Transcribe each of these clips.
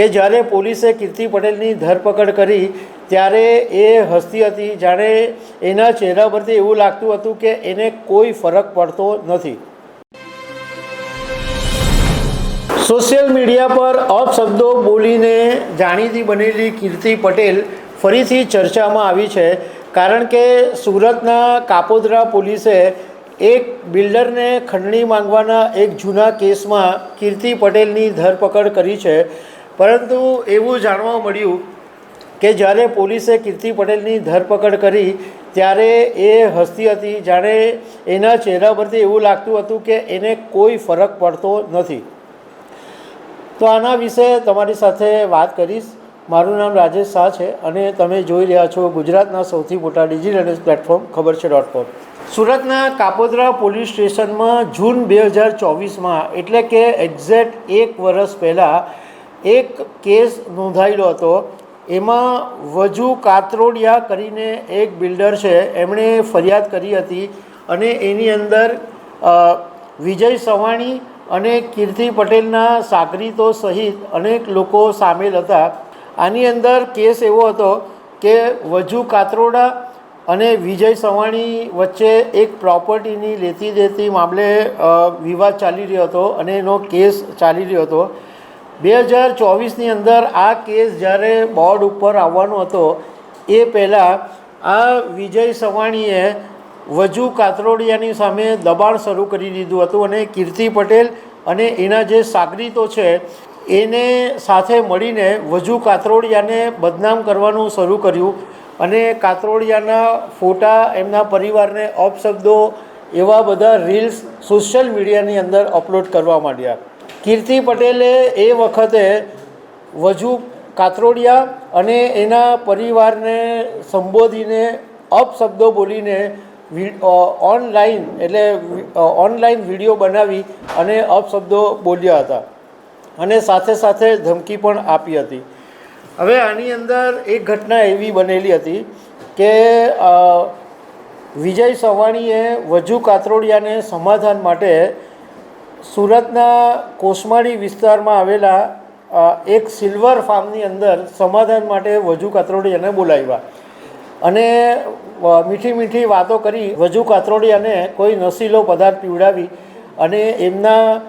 કે જ્યારે પોલીસે કીર્તિ પટેલની ધરપકડ કરી, ત્યારે એ હસતી હતી. જાણે એના ચહેરા પરથી એવું લાગતું હતું કે એને કોઈ ફરક પડતો નથી. સોશિયલ મીડિયા પર અપશબ્દો બોલીને જાણીતી બનેલી કીર્તિ પટેલ ફરીથી ચર્ચામાં આવી છે, કારણ કે સુરતના કાપોદ્રા પોલીસે એક બિલ્ડરને ખંડણી માંગવાના એક જૂના કેસમાં કીર્તિ પટેલની ધરપકડ કરી છે. પરંતુ એવું જાણવા મળ્યું કે જ્યારે પોલીસે કીર્તિ પટેલની ધરપકડ કરી, ત્યારે એ હસતી હતી. જાણે એના ચહેરા પરથી એવું લાગતું હતું કે એને કોઈ ફરક પડતો નથી. તો આના વિશે તમારી સાથે વાત કરીશ. મારું નામ રાજેશ શાહ છે અને તમે જોઈ રહ્યા છો ગુજરાતના સૌથી મોટા ડિજિટલ પ્લેટફોર્મ, ખબર છે ડોટ કોમ. સુરતના કાપોદ્રા પોલીસ સ્ટેશનમાં જૂન બે હજાર ચોવીસમાં, એટલે કે એક્ઝેક્ટ એક વર્ષ પહેલાં એક કેસ નોંધાયેલો હતો. એમાં વજુ કાતરોડિયા કરીને એક બિલ્ડર છે, એમણે ફરિયાદ કરી હતી અને એની અંદર વિજય સવાણી અને કીર્તિ પટેલના સાગરીતો સહિત અનેક લોકો સામેલ હતા. આની અંદર કેસ એવો હતો કે વજુ કાતરોડા અને વિજય સવાણી વચ્ચે એક પ્રોપર્ટીની લેતી દેતી મામલે વિવાદ ચાલી રહ્યો હતો અને એનો કેસ ચાલી રહ્યો હતો. બે હજાર ચોવીસની અંદર આ કેસ જ્યારે બોર્ડ ઉપર આવવાનો હતો, એ પહેલાં આ વિજય સવાણીએ વજુ કાતરોડિયાની સામે દબાણ શરૂ કરી દીધું હતું અને કીર્તિ પટેલ અને એના જે સાગરીતો છે, એને સાથે મળીને વજુ કાતરોડિયાને બદનામ કરવાનું શરૂ કર્યું અને કાતરોડિયાના ફોટા એમના પરિવારને અપશબ્દો એવા બધા રીલ્સ સોશિયલ મીડિયાની અંદર અપલોડ કરવા માંડ્યા. કીર્તિ પટેલે એ વખતે વજુ કાતરોડિયા અને એના પરિવારને સંબોધીને અપશબ્દો બોલીને ઓનલાઈન એટલે ઓનલાઈન વીડિયો બનાવી અને અપશબ્દો બોલ્યા હતા. અને સાથે સાથે ધમકી પણ આપી હતી. હવે આની અંદર એક ઘટના એવી બનેલી હતી કે વિજય સવાણીએ વજુ કાતરોડિયાને સમાધાન માટે સુરતના કોસમાળી વિસ્તારમાં આવેલા એક સિલ્વર ફાર્મની અંદર સમાધાન માટે વજુ કાતરોડિયાને બોલાવ્યા. અને મીઠી મીઠી વાતો કરી, વજુ કાતરોડિયાને કોઈ નશીલો પદાર્થ પીવડાવી અને એમના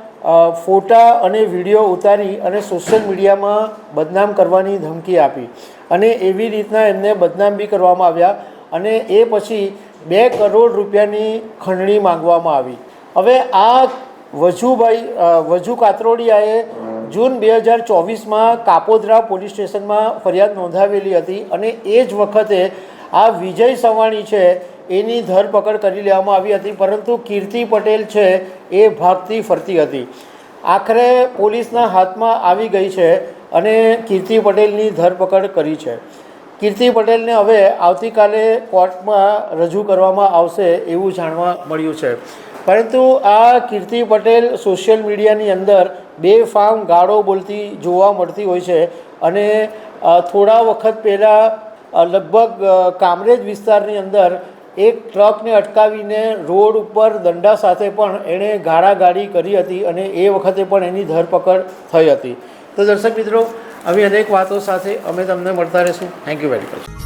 ફોટા અને વીડિયો ઉતારી અને સોશિયલ મીડિયામાં બદનામ કરવાની ધમકી આપી. અને એવી રીતના એમને બદનામ બી કરવામાં આવ્યા અને એ પછી બે કરોડ રૂપિયાની ખંડણી માગવામાં આવી. હવે આ વજુભાઈ વજુ કાતરોડિયાએ જૂન બે હજાર ચોવીસમાં કાપોદ્રા પોલીસ સ્ટેશનમાં ફરિયાદ નોંધાવેલી હતી અને એ જ વખતે આ વિજય સવાણી છે એની ધરપકડ કરી લેવામાં આવી હતી, પરંતુ કીર્તિ પટેલ છે એ ભાગતી ફરતી હતી. આખરે પોલીસના હાથમાં આવી ગઈ છે અને કીર્તિ પટેલની ધરપકડ કરી છે. કીર્તિ પટેલને હવે આવતીકાલે કોર્ટમાં રજૂ કરવામાં આવશે એવું જાણવા મળ્યું છે. પરંતુ આ કીર્તિ પટેલ સોશિયલ મીડિયાની અંદર બે ફાર્મ ગાળો બોલતી જોવા મળતી હોય છે અને થોડા વખત પહેલાં લગભગ કામરેજ વિસ્તારની અંદર એક ટ્રકને અટકાવીને રોડ ઉપર દંડા સાથે પણ એણે ગાળાગાળી કરી હતી અને એ વખતે પણ એની ધરપકડ થઈ હતી. તો દર્શક મિત્રો, આવી અનેક વાતો સાથે અમે તમને મળતા રહીશું. Thank you very much